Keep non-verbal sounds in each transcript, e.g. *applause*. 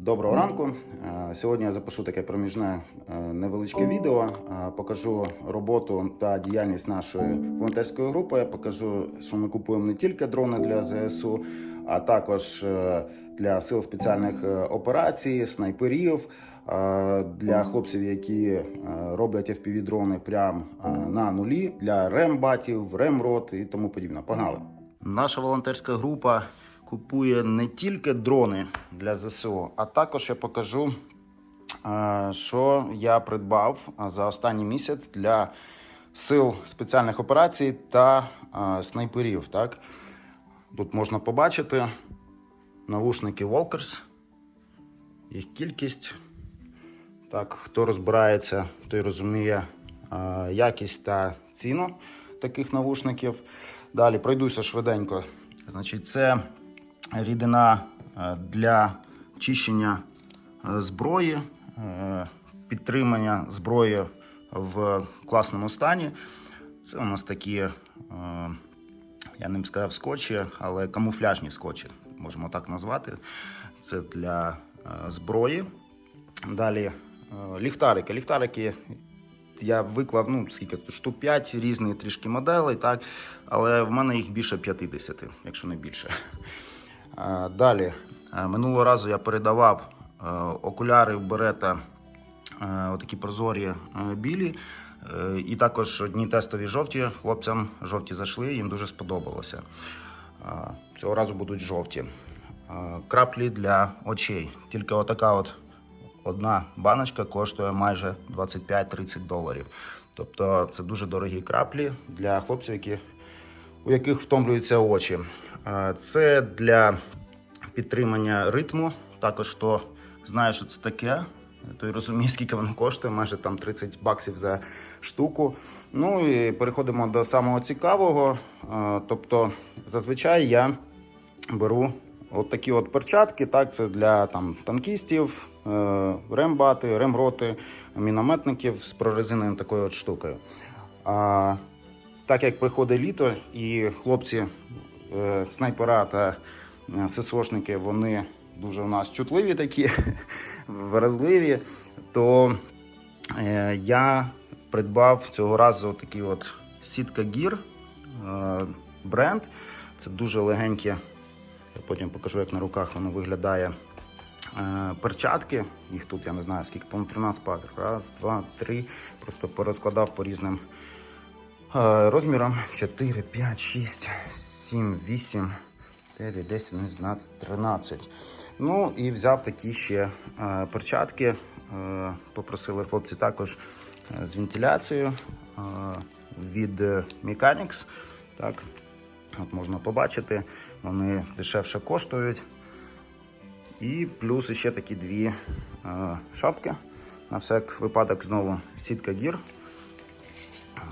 Доброго ранку. Е, Сьогодні я запишу таке проміжне е, невеличке відео. Е, Покажу роботу та діяльність нашої волонтерської групи. Покажу, що ми купуємо не тільки дрони для ЗСУ, а також для сил спеціальних операцій, снайперів, для хлопців, які роблять fpv дрони прямо на нулі, для рембатів, ремрот і тому подібне. Погнали! Наша волонтерська група купує не тільки дрони для ЗСУ, а також я покажу, е, що я придбав е, за останній місяць для сил спеціальних операцій та е, снайперів. Так? Тут можна побачити навушники Walkers, їх кількість. Так, хто розбирається, той розуміє якість та ціну таких навушників. Dалі пройдуся швиденько. Значить, це рідина е, для чищення е, зброї, е, підтримання зброї в класному стані. Це у нас такі, я не б сказав скотчі, але камуфляжні скотчі, можемо так назвати. Це для зброї. Далі ліхтарики. Ліхтарики я виклав ну, скільки тут штук 5 різних трішки моделей, так, але в мене їх більше 50, якщо не більше. Далі, е, минулого разу я передавав е, окуляри в берета, е, отакі прозорі білі. І також одні тестові жовті. Хлопцям жовті зайшли, їм дуже сподобалося. Цього разу будуть жовті. Краплі для очей. Тільки отака от одна баночка коштує майже 25-30 доларів. Тобто це дуже дорогі краплі для хлопців, які, у яких втомлюються очі. Це для підтримання ритму. Також хто знає, що це таке, той розуміє, скільки воно коштує, майже там 30 баксів за штуку. Ну і переходимо до самого цікавого. Тобто, зазвичай я беру от такі от перчатки. Так, це для там, танкістів, е, рембати, ремроти, мінометників з прорезиненою такою от штукою. А, так як приходить літо, і хлопці, снайпера та е, ССОшники, вони дуже у нас чутливі такі, *laughs* вразливі, то е, я придбав цього разу такий от сітка гір е, бренд. Це дуже легенькі. Я потім покажу, як на руках воно виглядає. Е, перчатки, їх тут я не знаю, скільки, по-моєму, 13 пазер. Раз, два, три. Просто порозкладав по різним е, розмірам. 4, 5, 6, 7, 8, 9, 10, 11, 12, 13. Ну і взяв такі ще е, перчатки. Е, попросили хлопці також з вентиляцією від Mechanics. Так, от можна побачити, вони дешевше коштують. І плюс ще такі дві шапки. На всяк випадок знову сітка гір.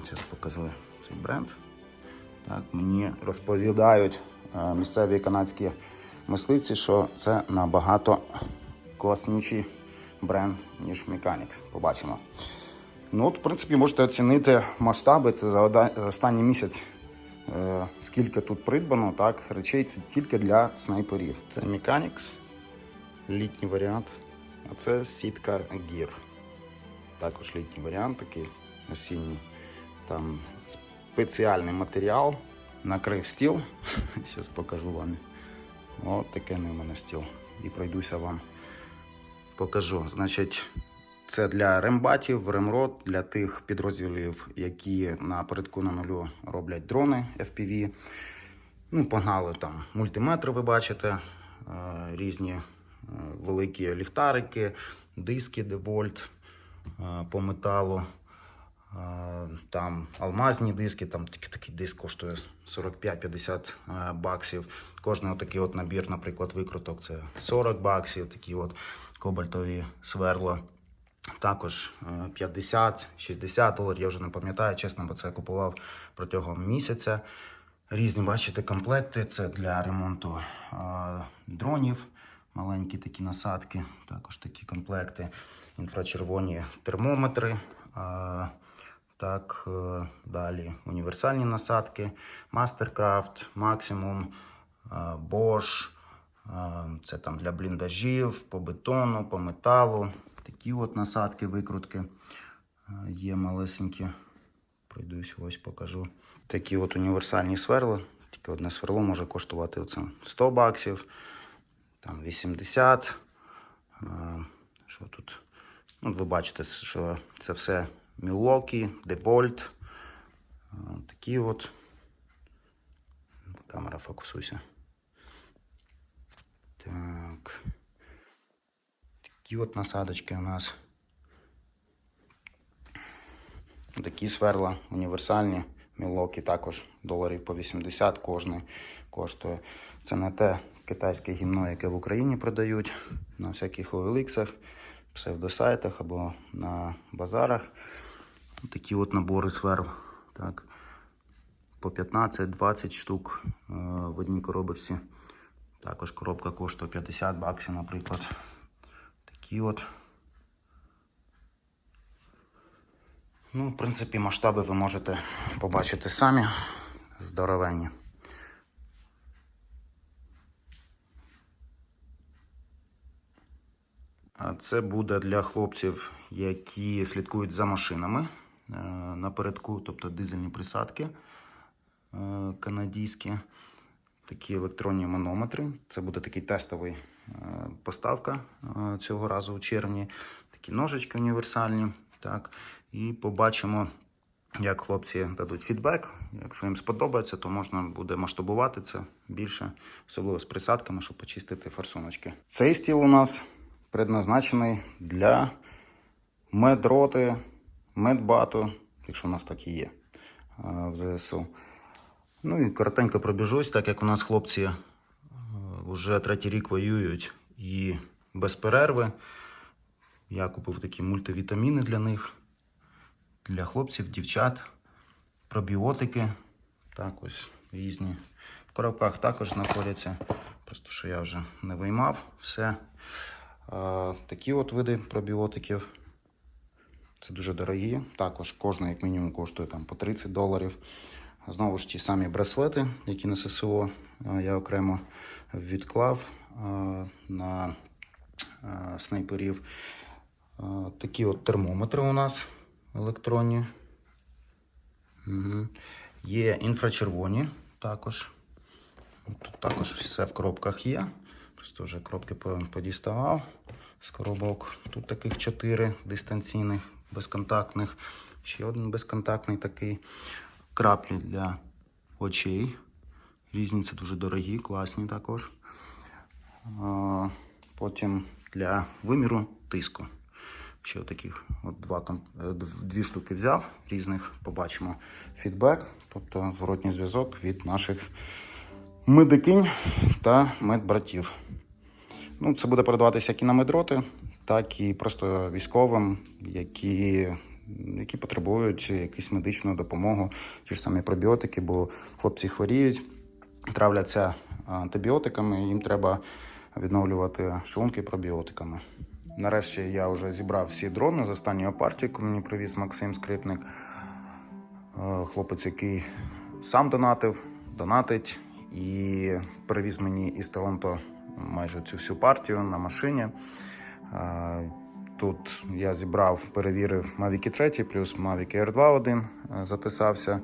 Зараз покажу цей бренд. Так, мені розповідають е, місцеві канадські мисливці, що це набагато класніший бренд, ніж Mechanics. Побачимо. Ну, от, в принципі, можете оцінити масштаби. Це за останній місяць, е, скільки тут придбано, так, речей це тільки для снайперів. Це Mechanics, літній варіант, а це сітка Gear. Також літній варіант, такий осінній. Там спеціальний матеріал, накрив стіл. *laughs* Зараз покажу вам. От таке не мене стіл. І пройдуся вам покажу. Значить, це для рембатів, ремрот, для тих підрозділів, які на передку на нулю роблять дрони FPV. Ну, погнали там мультиметри, ви бачите, е, різні е, великі ліхтарики, диски девольт е, по металу. Е, Там алмазні диски, там такий, диск коштує 45-50 е, баксів. Кожний отакий от набір, наприклад, викруток це 40 баксів, такі от кобальтові сверла. Також е, 50-60 доларів, я вже не пам'ятаю, чесно, бо це купував протягом місяця. Різні, бачите, комплекти. Це для ремонту е, дронів, маленькі такі насадки, також такі комплекти, інфрачервоні термометри. е, так, е, далі універсальні насадки, Mastercraft, Maximum, е, Bosch, Це там для бліндажів, по бетону, по металу. Такі от насадки, викрутки є малесенькі. Пройдусь, ось покажу. Такі от універсальні сверла. Тільки одне сверло може коштувати оце 100 баксів, там 80. Що тут? Ну, ви бачите, що це все Milwaukee, DeWalt. Такі от. Камера фокусуйся. Так. Такі от насадочки у нас. Такі сверла універсальні. Мілокі також доларів по 80 кожний коштує. Це не те китайське гімно, яке в Україні продають на всяких OLX, псевдосайтах або на базарах. Такі от набори сверл. Так. По 15-20 штук е, в одній коробочці. Також коробка коштує 50 баксів, наприклад. Такі от. Ну, в принципі, масштаби ви можете побачити самі. Здоровенні. Це буде для хлопців, які слідкують за машинами е, напередку, тобто дизельні присадки е, канадійські, такі електронні манометри. Це буде такий тестовий е, поставка цього разу у червні. Такі ножички універсальні. Так. І побачимо, як хлопці дадуть фідбек. Якщо їм сподобається, то можна буде масштабувати це більше, особливо з присадками, щоб почистити форсуночки. Цей стіл у нас предназначений для медроти, медбату, якщо у нас так і є е, в ЗСУ. Ну і коротенько пробіжусь, так як у нас хлопці е, вже третій рік воюють і без перерви. Я купив такі мультивітаміни для них, для хлопців, дівчат, пробіотики. Так ось різні. В коробках також знаходяться. Просто що я вже не виймав все. Такі от види пробіотиків. Це дуже дорогі. Також кожна, як мінімум, коштує там по 30 доларів. Знову ж ті самі браслети, які на ССО я окремо відклав на снайперів. Такі от термометри у нас електронні. Угу. Є інфрачервоні також. Тут також все в коробках є. Коробки по- подіставав з коробок. Тут таких чотири дистанційних, безконтактних. Ще один безконтактний такий. Краплі для очей. Різні це дуже дорогі, класні також. Потім для виміру тиску. Ще таких от два, е, дв- дві штуки взяв різних. Побачимо фідбек, тобто зворотній зв'язок від наших медикинь та медбратів. Ну, це буде передаватися як і на медроти, так і просто військовим, які, які потребують якусь медичну допомогу, ті ж самі пробіотики, бо хлопці хворіють, травляться антибіотиками, їм треба відновлювати шлунки пробіотиками. Нарешті я вже зібрав всі дрони з останньої партії, яку мені привіз Максим Скрипник. Е, Хлопець, який сам донатив, донатить і привіз мені із Торонто майже цю всю партію на машині. Е, Тут я зібрав, перевірив Mavic 3 плюс Mavic Air 2 один е, затисався.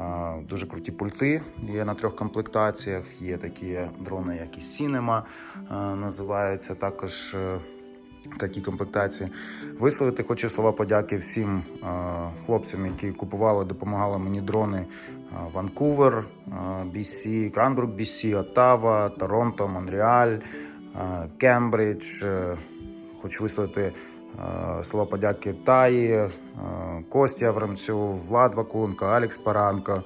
Е, Дуже круті пульти є на трьох комплектаціях. Є такі дрони, як і Cinema називаються. Також такі комплектації. Висловити хочу слова подяки всім е, хлопцям, які купували, допомагали мені дрони. Е, Ванкувер, BC, Кранбрук, BC, Оттава, Торонто, Монреаль, Кембридж. Хочу висловити е, слова подяки Таї, Кості Аврамцю, Влад Вакуленко, Алекс Паранко,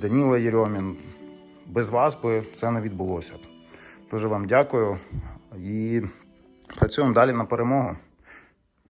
Даніла Єрьомін. Без вас би це не відбулося. Дуже вам дякую і працюємо далі на перемогу.